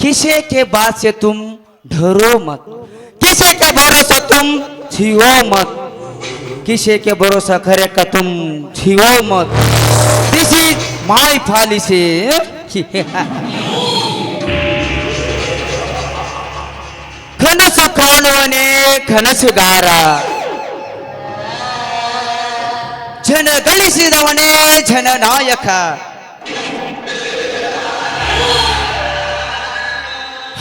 किसी के बात से तुम ढरो मत? किसी के भरोसा तुम छियो मत? किसी के भरोसा खरे का तुम छियो मत? किसी माई फाली से खनस खानवने खनस गारा। ಜನ ಗಳಿಸಿದವನೇ ಜನನಾಯಕ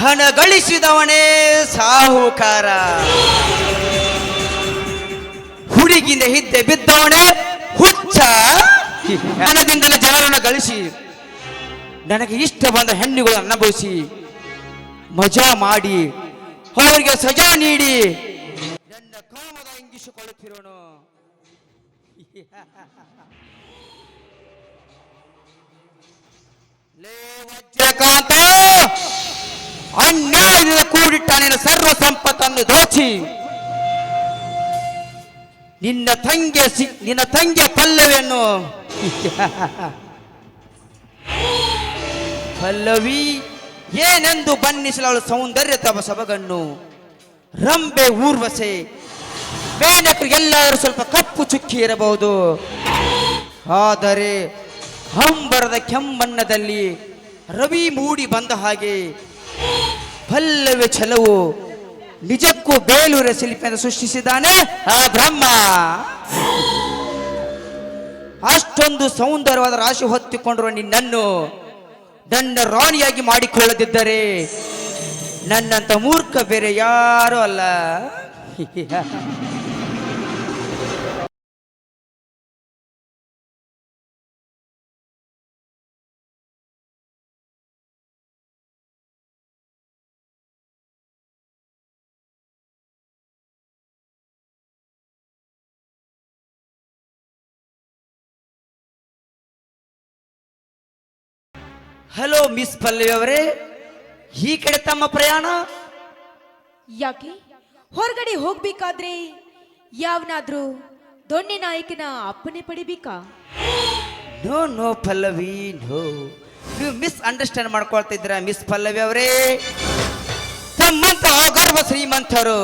ಹಣ ಗಳಿಸಿದವನೇ ಸಾಹುಕಾರ. ಹುಡುಗಿನ ಹಿಂದೆ ಬಿದ್ದವನೇ ಹುಚ್ಚ. ಹಣದಿಂದಲೇ ಜನರನ್ನು ಗಳಿಸಿ, ನನಗೆ ಇಷ್ಟ ಬಂದ ಹೆಣ್ಣುಗಳನ್ನು ಅನುಭವಿಸಿ, ಮಜಾ ಮಾಡಿ, ಅವರಿಗೆ ಸಜಾ ನೀಡಿ ನನ್ನ ಕಾಮದ ಇಂಗಿಸಿಕೊಳ್ಳುತ್ತಿರೋನು. ಲೇ ವಜ್ರಕಾಂತ ಅನ್ಯಾಯದಿಂದ ಕೂಡಿಟ್ಟ ನಿನ್ನ ಸರ್ವ ಸಂಪತ್ತನ್ನು ದೋಚಿ. ನಿನ್ನ ತಂಗಿಯ ಸಿ ನಿನ್ನ ತಂಗಿಯ ಪಲ್ಲವಿಯನ್ನು ಪಲ್ಲವಿ ಏನೆಂದು ಬಣ್ಣಿಸಲು ಸೌಂದರ್ಯ ತವ ಸೊಬಗನ್ನು ರಂಬೆ ಊರ್ವಸೆ ಮೇನಕರಿಗೆಲ್ಲರೂ ಸ್ವಲ್ಪ ಕಪ್ಪು ಚುಕ್ಕಿ ಇರಬಹುದು. ಆದರೆ ಹಂಬರದ ಕೆಮ್ಮಣ್ಣದಲ್ಲಿ ರವಿ ಮೂಡಿ ಬಂದ ಹಾಗೆ ಪಲ್ಲವಿ ಛಲವು ನಿಜಕ್ಕೂ ಬೇಲೂರ ಶಿಲ್ಪಿಯನ್ನು ಸೃಷ್ಟಿಸಿದ್ದಾನೆ ಆ ಬ್ರಹ್ಮ. ಅಷ್ಟೊಂದು ಸೌಂದರ್ಯವಾದ ರಾಶಿ ಹೊತ್ತಿಕೊಂಡಿರುವ ನಿನ್ನನ್ನು. ನನ್ನ ರಾಣಿಯಾಗಿ ಮಾಡಿಕೊಳ್ಳದಿದ್ದರೆ ನನ್ನಂತ ಮೂರ್ಖ ಬೇರೆ ಯಾರೂ ಅಲ್ಲ. ಹಲೋ ಮಿಸ್ ಪಲ್ಲವಿ ಅವರೇ ಈ ಕಡೆ ತಮ್ಮ ಪ್ರಯಾಣ ಯಾಕೆ ಹೊರಗಡೆ ಹೋಗ್ಬೇಕಾದ್ರೆ ಯಾವನಾದ್ರೂ ದೊಣ್ಣೆ ನಾಯಕನ ಅಪ್ಪನೆ ಪಡಿಬೇಕಾ? ನೋ ನೋ ಪಲ್ಲವಿ ನೋ ನೀವು ಮಿಸ್ ಅಂಡರ್ಸ್ಟ್ಯಾಂಡ್ ಮಾಡ್ಕೊಳ್ತಾ ಇದ್ರ ಮಿಸ್ ಪಲ್ಲವಿ ಅವರೇ? ತಮ್ಮಂತ ಅಗರ್ವ ಶ್ರೀಮಂತರು,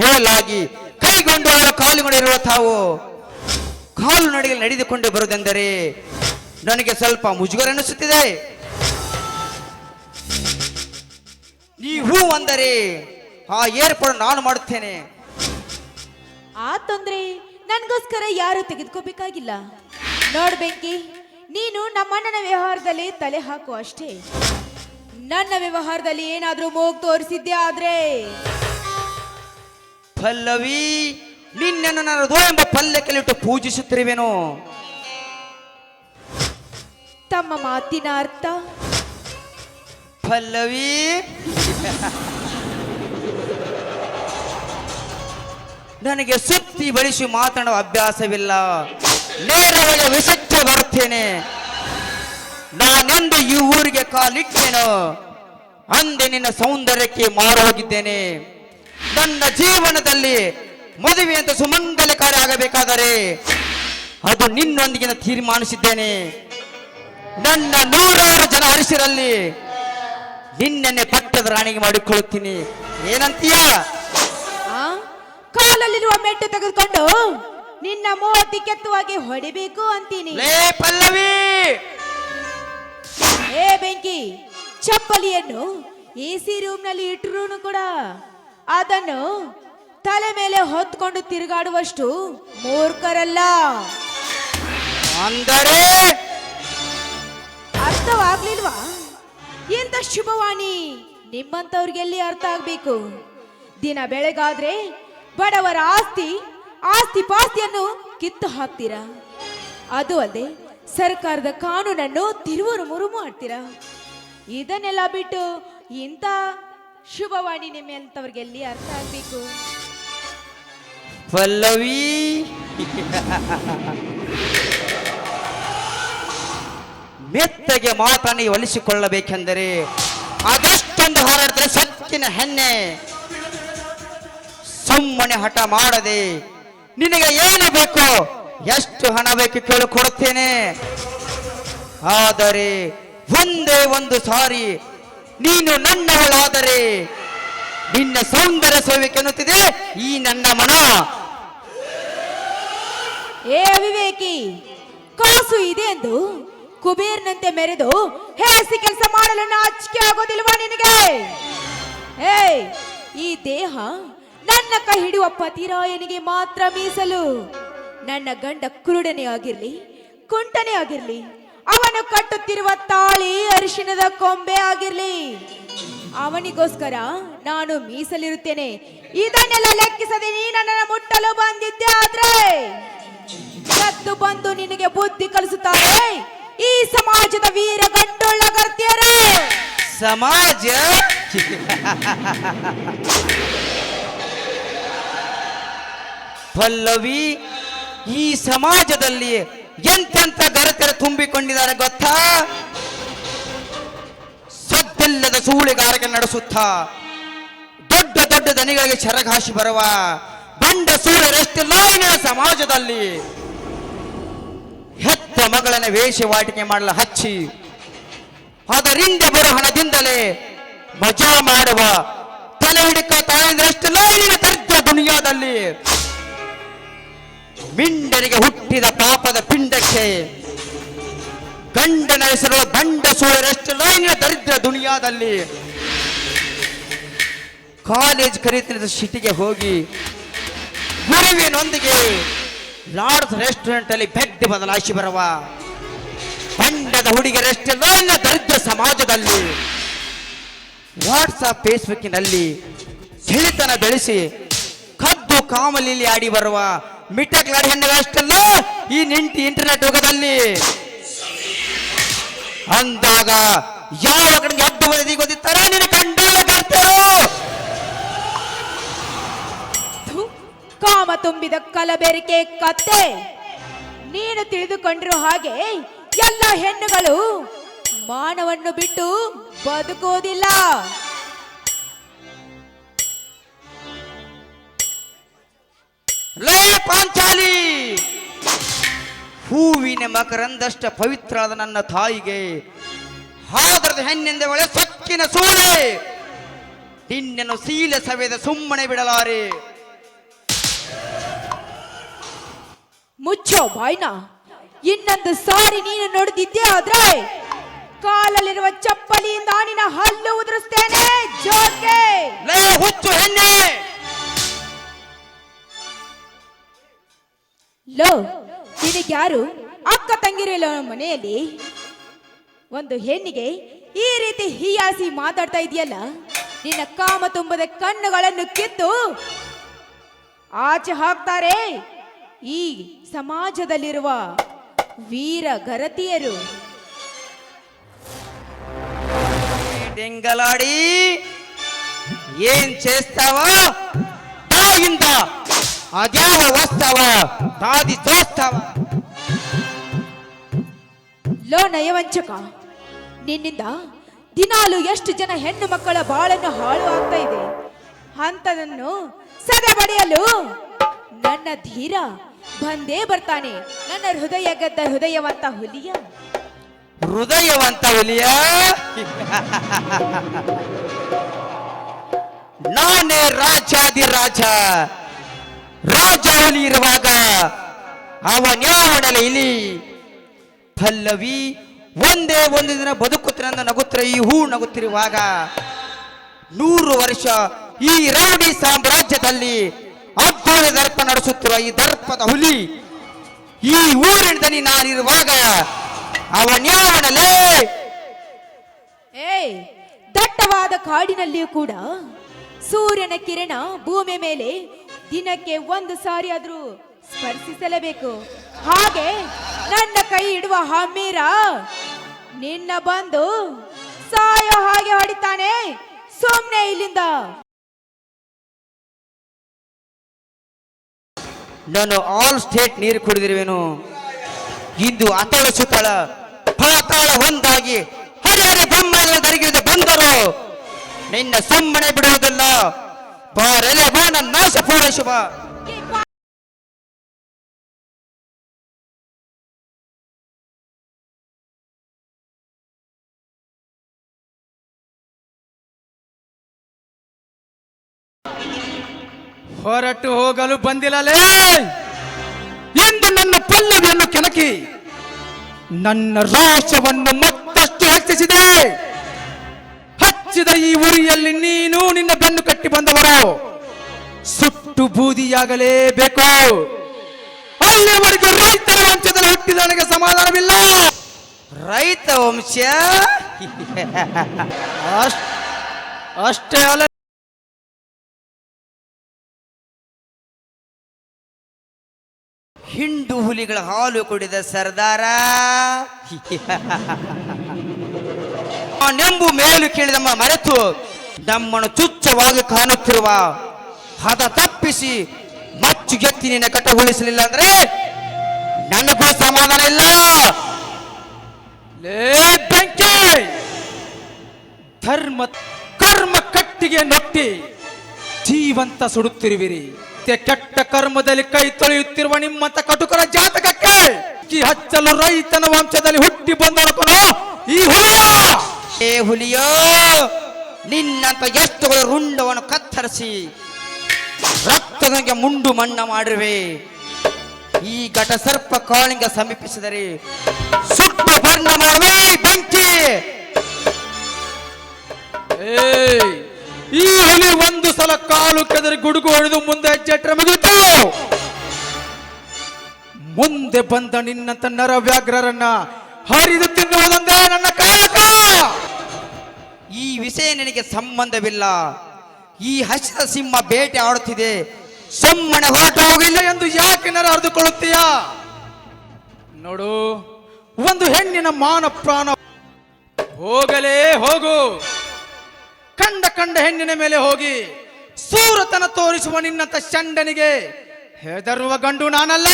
ಮೇಲಾಗಿ ಕೈಗೊಂಡು ಕಾಲುಗಳಿರುವ ತಾವು, ಕಾಲು ನಡಿಗೆ ನಡೆದುಕೊಂಡು ಬರುವುದೆಂದರೆ ನನಗೆ ಸ್ವಲ್ಪ ಮುಜುಗರ ಅನಿಸುತ್ತಿದೆ. ನೀವು ಅಂದರೆ ಆ ಏರ್ಪಾಡು ನಾನು ಮಾಡುತ್ತೇನೆ. ಆ ತೊಂದ್ರೆ ನನಗೋಸ್ಕರ ಯಾರು ತೆಗೆದುಕೋಬೇಕಾಗಿಲ್ಲ ನೋಡ್ಬೇಕಿ ಬೆಂಕಿ ನೀನು ನಮ್ಮಣ್ಣನ ವ್ಯವಹಾರದಲ್ಲಿ ತಲೆ ಹಾಕು ಅಷ್ಟೇ. ನನ್ನ ವ್ಯವಹಾರದಲ್ಲಿ ಏನಾದ್ರೂ ಮೂಗ್ ತೋರಿಸಿದ್ದೆ ಆದ್ರೆ? ಪಲ್ಲವಿ ನಿನ್ನನ್ನು ನಾನು ಎಂಬ ಪಲ್ಲಕ್ಕೆಲಿಟ್ಟು ಪೂಜಿಸುತ್ತಿರುವೆನು. ತಮ್ಮ ಮಾತಿನ ಅರ್ಥ? ಪಲ್ಲವಿ ನನಗೆ ಸುತ್ತಿ ಬಳಸಿ ಮಾತನಾಡುವ ಅಭ್ಯಾಸವಿಲ್ಲ. ನೇರವಾಗಿ ವಿಷಕ್ಕೆ ಬರುತ್ತೇನೆ. ನಾನೆಂದು ಈ ಊರಿಗೆ ಕಾಲಿಟ್ಟೇನೋ, ಅಂದೆ ನಿನ್ನ ಸೌಂದರ್ಯಕ್ಕೆ ಮಾರು ಹೋಗಿದ್ದೇನೆ ನನ್ನ ಜೀವನದಲ್ಲಿ ಮದುವೆ ಅಂತ ಸುಮಂಗಲಕಾರಿ ಆಗಬೇಕಾದರೆ ಅದು ನಿನ್ನೊಂದಿಗೆ ನಾನು ತೀರ್ಮಾನಿಸಿದ್ದೇನೆ. ನನ್ನ ನೂರಾರು ಜನ ಹರಿಸಿರಲ್ಲಿ ನಿನ್ನನ್ನೇ ಪಟ್ಟದ ರಾಣಿಗೆ ಮಾಡಿಕೊಳ್ಳುತ್ತೀನಿ. ಏನಂತೀಯ? ಕಾಲಲ್ಲಿರುವ ಮೆಟ್ಟು ತೆಗೆದುಕೊಂಡು ನಿನ್ನ ಮೂವತ್ತಿ ಕೆತ್ತುವಾಗಿ ಹೊಡಿಬೇಕು ಅಂತೀನಿ. ಲೇ ಪಲ್ಲವಿ! ಏ ಬೆಂಕಿ ಚಪ್ಪಲಿಯನ್ನು ಎ ಸಿ ರೂಮ್ನಲ್ಲಿ ಇಟ್ಟರು ಕೂಡ. ಅದನ್ನು ತಲೆ ಮೇಲೆ ಹೊತ್ಕೊಂಡು ತಿರುಗಾಡುವಷ್ಟು ಮೂರ್ಖರಲ್ಲ. ಅಂದರೆ? ಅರ್ಥವಾಗ್ಲಿಲ್ವಾ? ಎಂತ ಶುಭವಾಣಿ? ನಿಮ್ಮಂತವ್ರಿಗೆಲ್ಲಿ ಅರ್ಥ ಆಗ್ಬೇಕು? ದಿನ ಬೆಳಗಾದ್ರೆ ಬಡವರ ಆಸ್ತಿ ಆಸ್ತಿ ಪಾಸ್ತಿಯನ್ನು ಕಿತ್ತು ಹಾಕ್ತೀರಾ ಅದು ಅಲ್ಲದೆ ಸರ್ಕಾರದ ಕಾನೂನನ್ನು ತಿರುವರು ಮುರು ಮಾಡ್ತೀರಾ ಇದನ್ನೆಲ್ಲ ಬಿಟ್ಟು ಇಂಥ ಶುಭವಾಣಿ ನಿಮ್ಮೆಂತವ್ರಿಗೆ ಎಲ್ಲಿ ಅರ್ಥ ಆಗ್ಬೇಕು? ಪಲ್ಲವಿ! ಮೆತ್ತಗೆ ಮಾತನ್ನು ಒಲಿಸಿಕೊಳ್ಳಬೇಕೆಂದರೆ ಅದಷ್ಟೊಂದು ಹಾರಾಡಿದ್ರೆ ಸತ್ತಿನ ಹೆಣ್ಣೆ ಸುಮ್ಮನೆ ಹಠ ಮಾಡದೆ ನಿನಗೆ ಏನು ಬೇಕು? ಎಷ್ಟು ಹಣ ಬೇಕು ಕೇಳು, ಕೊಡುತ್ತೇನೆ. ಆದರೆ ಒಂದೇ ಒಂದು ಸಾರಿ ನೀನು ನನ್ನವಳಾದರೆ ನಿನ್ನ ಸೌಂದರ್ಯ ಸೇವೆ ಕೆನ್ನುತ್ತಿದೆ ಈ ನನ್ನ ಮನ. ಏ ಅವಿವೇಕಿ, ಕಾಸು ಇದೆ ಎಂದು ಕುಬೇರ್ನಂತೆ ಮೆರೆದು ಹೇಸಿ ಕೆಲಸ ಮಾಡಲು ನಾಚಿಕೆ ಆಗೋದಿಲ್ವಾ ನಿನಗೆ? ಏಯ್, ಈ ದೇಹ ನನ್ನ ಕೈ ಹಿಡಿಯುವ ಪತಿರಾಯನಿಗೆ ಮಾತ್ರ ಮೀಸಲು. ನನ್ನ ಗಂಡ ಕುರುಡನೇ ಆಗಿರ್ಲಿ, ಕುಂಟನೇ ಆಗಿರ್ಲಿ, ಅವನು ಕಟ್ಟುತ್ತಿರುವ ತಾಳಿ ಅರಿಶಿಣದ ಕೊಂಬೆ ಆಗಿರ್ಲಿ. ಅವನಿಗೋಸ್ಕರ ನಾನು ಮೀಸಲಿರುತ್ತೇನೆ. ಇದನ್ನೆಲ್ಲ ಲೆಕ್ಕಿಸದೆ ನೀ ನನ್ನನ್ನು ಮುಟ್ಟಲು ಬಂದಿದ್ದೆ ಆದ್ರೆ, ಸತ್ತು ಬಂದು ನಿನಗೆ ಬುದ್ಧಿ ಕಲಿಸುತ್ತಾರೆ ಈ ಸಮಾಜದ ವೀರ ಗಂಟುಳ್ಳ ಗರ್ತಿಯರು. ಸಮಾಜ? ಪಲ್ಲವಿ ಈ ಸಮಾಜದಲ್ಲಿ ಎಂತೆಂತ ಗರತೆರ ತುಂಬಿಕೊಂಡಿದ್ದಾರೆ ಗೊತ್ತಾ? ಸದ್ದಿಲ್ಲದ ಸೂಳಿಗಾರಿಕೆ ನಡೆಸುತ್ತಾ ದೊಡ್ಡ ದೊಡ್ಡ ದನಿಗಳಿಗೆ ಶರಘಾಶಿ ಬರುವ ಬಂಡ ಸೂಳೆರಷ್ಟಿಲ್ಲ ಈ ಸಮಾಜದಲ್ಲಿ ಹೆತ್ತ ಮಗಳನ್ನ ವೇಷವಾಟಿಕೆ ಮಾಡಲು ಹಚ್ಚಿ ಅದರಿಂದ ಬರೋ ಹಣದಿಂದಲೇ ಮಜಾ ಮಾಡುವ ತಲೆ ಹಿಡಿಕ ನಿನ್ನ ತರ್ಜ ದುನಿಯಾದಲ್ಲಿ ಮಿಂಡನಿಗೆ ಹುಟ್ಟಿದ ಪಾಪದ ಪಿಂಡಕ್ಕೆ ಗಂಡನ ಹೆಸರು ಬಂಡ ಸೂರ್ಯರಷ್ಟು ಲೈನ ದರಿದ್ರ ದುನಿಯಾದಲ್ಲಿ ಕಾಲೇಜ್ ಕರೀತಿದ್ದ ಸಿಟಿಗೆ ಹೋಗಿ ಗುರುವಿನೊಂದಿಗೆ ಲಾರ್ಡ್ಸ್ ರೆಸ್ಟೋರೆಂಟ್ ಅಲ್ಲಿ ಬೆಡ್ ಬದಲಾಯಿಸಿ ಬರುವ ಬಂಡದ ಹುಡುಗಿಯರಷ್ಟೇ ಲೈನ ದರಿದ್ರ ಸಮಾಜದಲ್ಲಿ ವಾಟ್ಸಪ್ ಫೇಸ್ಬುಕ್ಕಿನಲ್ಲಿ ಸಿಳಿತನ ಬೆಳೆಸಿ ಕದ್ದು ಕಾಮಲಿಲಿ ಆಡಿ ಬರುವ ಮಿಟ್ಟಕ್ಲಾಡಿ ಅಷ್ಟಲ್ಲ ಈ ನಿಂಟಿ ಇಂಟರ್ನೆಟ್ ಯುಗದಲ್ಲಿ. ಅಂದಾಗ ಯಾವ ಕಡೆಗೆ ಎದ್ದು ಬದಿ ಗೊತ್ತಿತ್ತಾರ ನಿನ್ನ ಕಾಮ ತುಂಬಿದ ಕಲಬೆರಿಕೆ ಕತ್ತೆ. ನೀನು ತಿಳಿದುಕೊಂಡಿರೋ ಹಾಗೆ ಎಲ್ಲ ಹೆಣ್ಣುಗಳು ಮಾನವನ್ನು ಬಿಟ್ಟು ಬದುಕೋದಿಲ್ಲ ಲೇ ಪಾಂಚಾಲಿ! ಹೂವಿನ ಮಕರಂದಷ್ಟ ಪವಿತ್ರವಾದ ನನ್ನ ತಾಯಿಗೆ ಹಾದ್ರದ ಹೆಣ್ಣಿಂದ ಒಳೆ ಸೊಕ್ಕಿನ ಸೂಳೆ ನಿನ್ನನ್ನು ಸೀಲ ಸವೆದ ಸುಮ್ಮನೆ ಬಿಡಲಾರೆ! ಮುಚ್ಚೋ ಬಾಯ್ನ ಇನ್ನೊಂದು ಸಾರಿ ನೀನು ನೋಡಿದ್ದೆ ಆದ್ರೆ ಕಾಲಲ್ಲಿರುವ ಚಪ್ಪಲಿಯಿಂದ ನಿನ್ನ ಹಲ್ಲು ಉದುರಿಸ್ತೇನೆ ಜೋಕೆ! ಲೇ ಹುಚ್ಚು ಹೆಣ್ಣೆ! ಲೋ ನಿನಗ್ಯಾರು ಅಕ್ಕ ತಂಗಿರಿಲ್ಲ ಮನೆಯಲ್ಲಿ ಒಂದು ಹೆಣ್ಣಿಗೆ ಈ ರೀತಿ ಹೀಯಾಸಿ ಮಾತಾಡ್ತಾ ಇದೆಯಲ್ಲ ನಿನ್ನ ಕಾಮ ತುಂಬದ ಕಣ್ಣುಗಳನ್ನು ಕಿತ್ತು ಆಚೆ ಹಾಕ್ತಾರೆ ಈ ಸಮಾಜದಲ್ಲಿರುವ ವೀರ ಗರತಿಯರು దెంగలాడి ఏం చేస్తావా ಅದ್ಯಾವ ವಸ್ತವ ತಾದಿ ದೋಸ್ತವ ಲೋ ನಯವಂಚಕ ನಿನ್ನಿಂದ ದಿನಾಲು ಎಷ್ಟು ಜನ ಹೆಣ್ಣು ಮಕ್ಕಳ ಬಾಳನ್ನು ಹಾಳು ಆಗ್ತಾ ಇದೆ? ಅಂತದನ್ನು ಸದೆ ಬಡಿಯಲು ನನ್ನ ಧೀರ ಬಂದೇ ಬರ್ತಾನೆ. ನನ್ನ ಹೃದಯ ಗದ್ದ ಹೃದಯವಂತ ಹುಲಿಯ. ಹೃದಯವಂತ ಹುಲಿಯ. ನಾನೇ ರಾಜಾದಿ ರಾಜ ರಾಜ ಹುಲಿ ಇರುವಾಗ ಅವನ್ಯಾವಡಲೆ ಇಲಿ ಪಲ್ಲವಿ ಒಂದೇ ಒಂದು ದಿನ ಬದುಕುತ್ತಿರಂದ ನಗುತ್ತಿರ ಈ ಹೂ ನಗುತ್ತಿರುವಾಗ ನೂರು ವರ್ಷ ಈ ರೌಡಿ ಸಾಮ್ರಾಜ್ಯದಲ್ಲಿ ಅದ್ದೂರಿ ದರ್ಪ ನಡೆಸುತ್ತಿರುವ ಈ ದರ್ಪದ ಹುಲಿ, ಈ ಊರಿನ ದನಿ ನಾನಿರುವಾಗ ಅವನ್ಯಾವಣಲೇ ಏಯ್, ದಟ್ಟವಾದ ಕಾಡಿನಲ್ಲಿಯೂ ಕೂಡ ಸೂರ್ಯನ ಕಿರಣ ಭೂಮಿ ಮೇಲೆ ದಿನಕ್ಕೆ ಒಂದು ಸಾರಿ ಆದರೂ ಸ್ಪರ್ಶಿಸಲೇಬೇಕು. ಹಾಗೆ ನನ್ನ ಕೈ ಇಡುವ ಹಮ್ಮೀರ ನಿನ್ನ ಬಂದು ಸಾಯೋ ಹಾಗೆ ಹೊಡಿತಾನೆ ಸುಮ್ಮನೆ ಇಲ್ಲಿಂದ. ನಾನು ಆಲ್ ಸ್ಟೇಟ್ ನೀರು ಕುಡಿದಿರುವೆನು. ಇಂದು ಅತಳ ಸುತ್ತಳ ಪಾತಾಳ ಒಂದಾಗಿ ಹರಿಹರಿ ಹರಿ ಬ್ರಹ್ಮನ ದರಿಗಿಳಿದು ಬಂದರು. ನಿನ್ನ ಸುಮ್ಮನೆ ಬಿಡುವುದಿಲ್ಲ. Parele bana nasa pura shuba. ಹೊರಟು ಹೋಗಲು ಬಂದಿಲ್ಲಲೇ ಎಂದು ನನ್ನ ಪಲ್ಲವಿಯನ್ನು ಕೆಣಕಿ ನನ್ನ ರೋಷವನ್ನು ಮತ್ತಷ್ಟು ಹೆಚ್ಚಿಸಿದೆ ಹಚ್ಚಿದ ಈ ಉರಿಯಲ್ಲಿ ನೀನು ನಿನ್ನ ಬೆನ್ನು ಕಟ್ಟಿ ಬಂದವರು. ಸುಟ್ಟು ಬೂದಿಯಾಗಲೇಬೇಕು. ಅಲ್ಲಿವರೆಗೆ ರೈತರ ವಂಶದಲ್ಲಿ ಹುಟ್ಟಿದ ನನಗೆ ಸಮಾಧಾನವಿಲ್ಲ. ರೈತ ವಂಶ? ಅಷ್ಟೇ ಅಲ್ಲ. ಹಿಂಡು ಹುಲಿಗಳ ಹಾಲು ಕುಡಿದ ಸರ್ದಾರ. ನೆಂಬು ಮೇಲು ಕೇಳಿದಮ್ಮ ಮರೆತು ನಮ್ಮನ್ನು ತುಚ್ಛವಾಗಿ ಕಾಣುತ್ತಿರುವ ಹದ ತಪ್ಪಿಸಿ ಮಚ್ಚು ಗೆತ್ತಿ ನಿನ್ನ ಕಟ್ಟಗೊಳಿಸಲಿಲ್ಲ ಅಂದ್ರೆ ನನಗೂ ಸಮಾಧಾನ ಇಲ್ಲ. ಧರ್ಮ, ಕರ್ಮ ಕಟ್ಟಿಗೆ ನಟ್ಟಿ ಜೀವಂತ ಸುಡುತ್ತಿರುವಿರಿ. ಕೆಟ್ಟ ಕರ್ಮದಲ್ಲಿ ಕೈ ತೊಳೆಯುತ್ತಿರುವ ನಿಮ್ಮಂತ ಕಟುಕರ ಜಾತಕಕ್ಕೆ ಹಚ್ಚಲು ರೈತನ ವಂಶದಲ್ಲಿ ಹುಟ್ಟಿ ಬಂದೊಡಕನು ಈ ಹುಲಿಯ ಏ ಹುಲಿಯೋ, ನಿನ್ನಂತ ಎಷ್ಟುಗಳು ರುಂಡವನ್ನು ಕತ್ತರಿಸಿ ರಕ್ತದಂಗೆ ಮುಂಡು ಮಣ್ಣ ಮಾಡಿರುವೆ. ಈ ಘಟ ಸರ್ಪ ಕಾಳಿಂಗ ಸಮೀಪಿಸಿದರೆ ಸುಟ್ಟು ಬರ್ಣ ಮಾಡುವೆ ಬೆಂಕಿ. ಈ ಹುಲಿ ಒಂದು ಸಲ ಕಾಲು ಕೆದರಿ ಗುಡುಗು ಹೊಡೆದು ಮುಂದೆ ಹೆಜ್ಜೆಟ್ರೆ ಮುಗಿತು. ಮುಂದೆ ಬಂದ ನಿನ್ನಂತ ನರ ವ್ಯಾಘ್ರರನ್ನ ಹರಿದು ತಿನ್ನುವುದೊಂದೇ ನನ್ನ ಕಾಯಕ. ಈ ವಿಷಯ ನಿನಗೆ ಸಂಬಂಧವಿಲ್ಲ. ಈ ಹಸಿದ ಸಿಂಹ ಬೇಟೆ ಆಡುತ್ತಿದೆ. ಸುಮ್ಮನೆ ಹೊರಟು ಹೋಗಿಲ್ಲ ಎಂದು ಯಾಕೆ ನರ ನೋಡು, ಒಂದು ಹೆಣ್ಣಿನ ಮಾನ ಪ್ರಾಣ ಹೋಗಲೇ ಹೋಗು. ಕಂಡ ಕಂಡ ಹೆಣ್ಣಿನ ಮೇಲೆ ಹೋಗಿ, ಸೂರತನ ತೋರಿಸುವ ನಿನ್ನಂತ ಚಂಡನಿಗೆ ಹೆದರುವ ಗಂಡು ನಾನಲ್ಲ.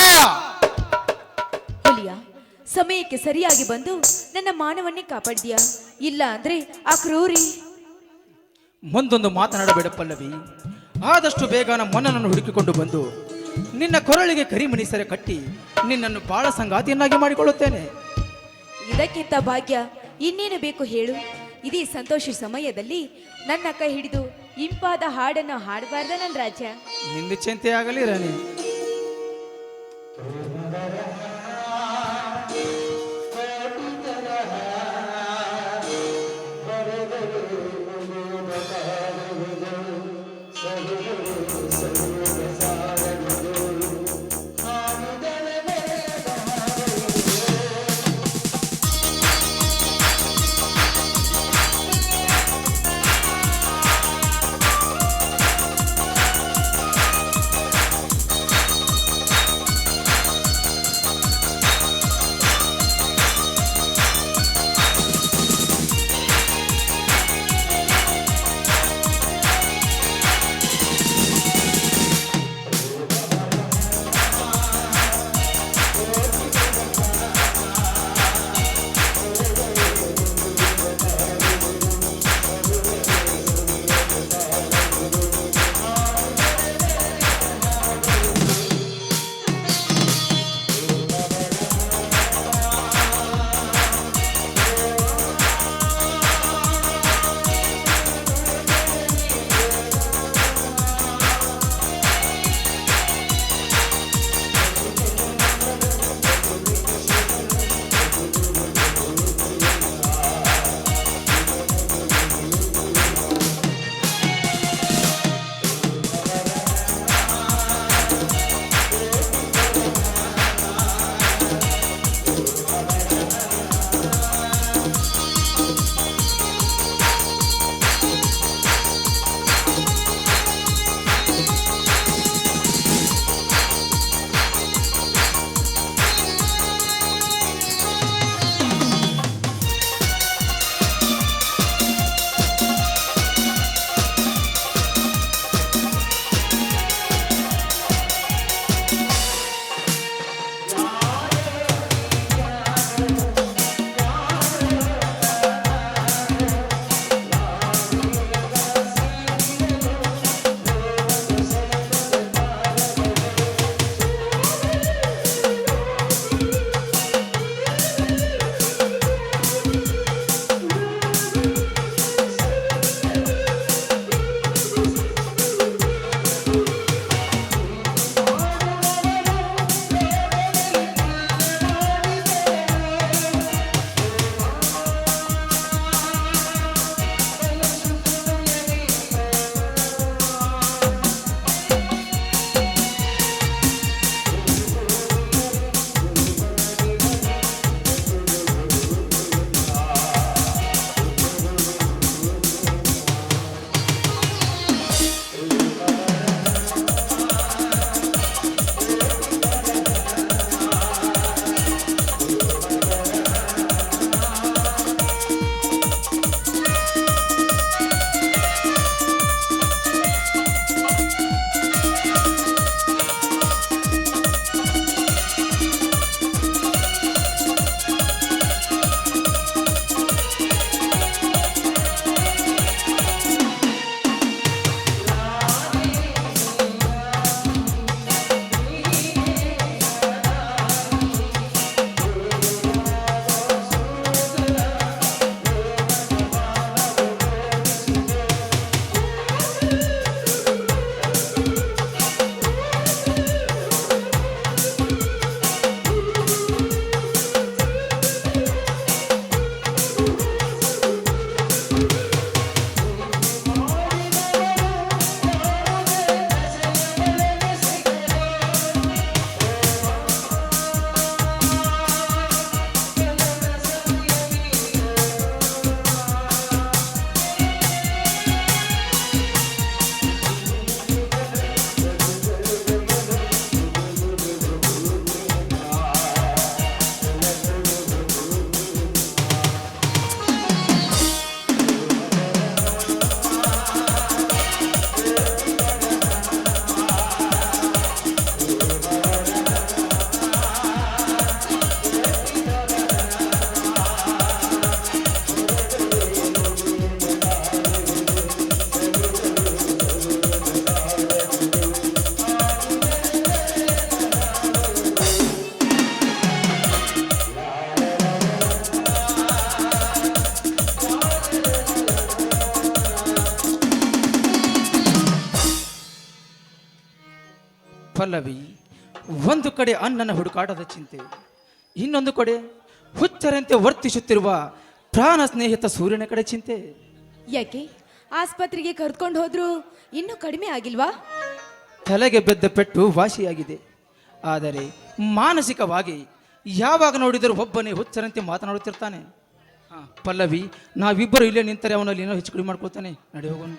ಸಮಯಕ್ಕೆ ಸರಿಯಾಗಿ ಬಂದು ನನ್ನ ಮಾನವನ್ನೇ ಕಾಪಾಡ್ತೀಯಾ ಇಲ್ಲ ಅಂದ್ರೆ ಆ ಕ್ರೂರಿ ಮುಂದೊಂದು ಮಾತನಾಡಬೇಡ ಪಲ್ಲವಿ. ಆದಷ್ಟು ಬೇಗ ನಮ್ಮ ಮನನನ್ನು ಹುಡುಕಿಕೊಂಡು ಬಂದು ನಿನ್ನ ಕೊರಳಿಗೆ ಕರಿಮಣಿ ಸರ ಕಟ್ಟಿ ನಿನ್ನನ್ನು ಬಾಳ ಸಂಗಾತಿಯನ್ನಾಗಿ ಮಾಡಿಕೊಳ್ಳುತ್ತೇನೆ. ಇದಕ್ಕಿಂತ ಭಾಗ್ಯ ಇನ್ನೇನು ಬೇಕು ಹೇಳು. ಇದೇ ಸಂತೋಷ ಸಮಯದಲ್ಲಿ ನನ್ನ ಕೈ ಹಿಡಿದು ಇಂಪಾದ ಹಾಡನ್ನು ಹಾಡಬಾರ್ದ ನನ್ನ ರಾಜ್ಯ. ನಿನ್ನ ಚಿಂತೆ ಆಗಲಿ ರಾಣಿ. ಪಲ್ಲವಿ ಒಂದು ಕಡೆ ಅನ್ನನ ಹುಡುಕಾಟದ ಚಿಂತೆ ಇನ್ನೊಂದು ಕಡೆ ಹುಚ್ಚರಂತೆ ವರ್ತಿಸುತ್ತಿರುವ ಪ್ರಾಣ ಸ್ನೇಹಿತ ಸೂರ್ಯನ ಕಡೆ ಚಿಂತೆ. ಯಾಕೆ? ಆಸ್ಪತ್ರೆಗೆ ಕರ್ಕೊಂಡು ಹೋದ್ರು ಇನ್ನೂ ಕಡಿಮೆ ಆಗಿಲ್ವಾ? ತಲೆಗೆ ಬೆದ್ದ ಪೆಟ್ಟು ವಾಸಿಯಾಗಿದೆ. ಆದರೆ ಮಾನಸಿಕವಾಗಿ ಯಾವಾಗ ನೋಡಿದರೂ ಒಬ್ಬನೇ ಹುಚ್ಚರಂತೆ ಮಾತನಾಡುತ್ತಿರ್ತಾನೆ. ಪಲ್ಲವಿ ನಾವಿಬ್ಬರು ಇಲ್ಲೇ ನಿಂತರೆ ಅವನಲ್ಲಿ ಏನೋ ಹೆಚ್ಚು ಕಡಿಮೆ ಮಾಡ್ಕೊಳ್ತಾನೆ. ನಡೆ ಹೋಗೋಣ.